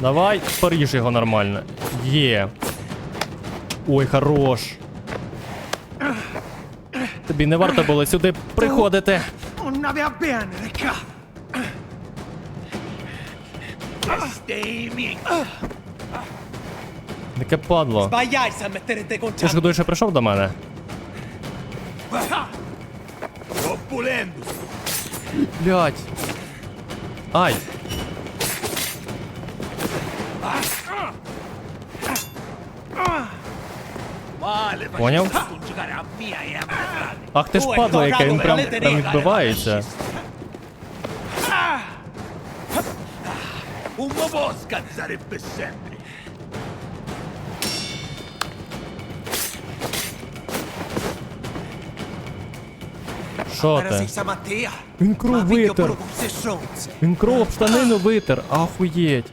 Давай, поріж його нормально. Є. Ой, хорош. Тобі не варто було сюди приходити. Таке падло. Ти ж годуєш, що прийшов до мене? Блять. Ай. Понял? Поняв? Ах ти ж падла, яка він прям, прям відбивається. Що ти? Він кров витер. Він кров об штанину витер. Ахуєть.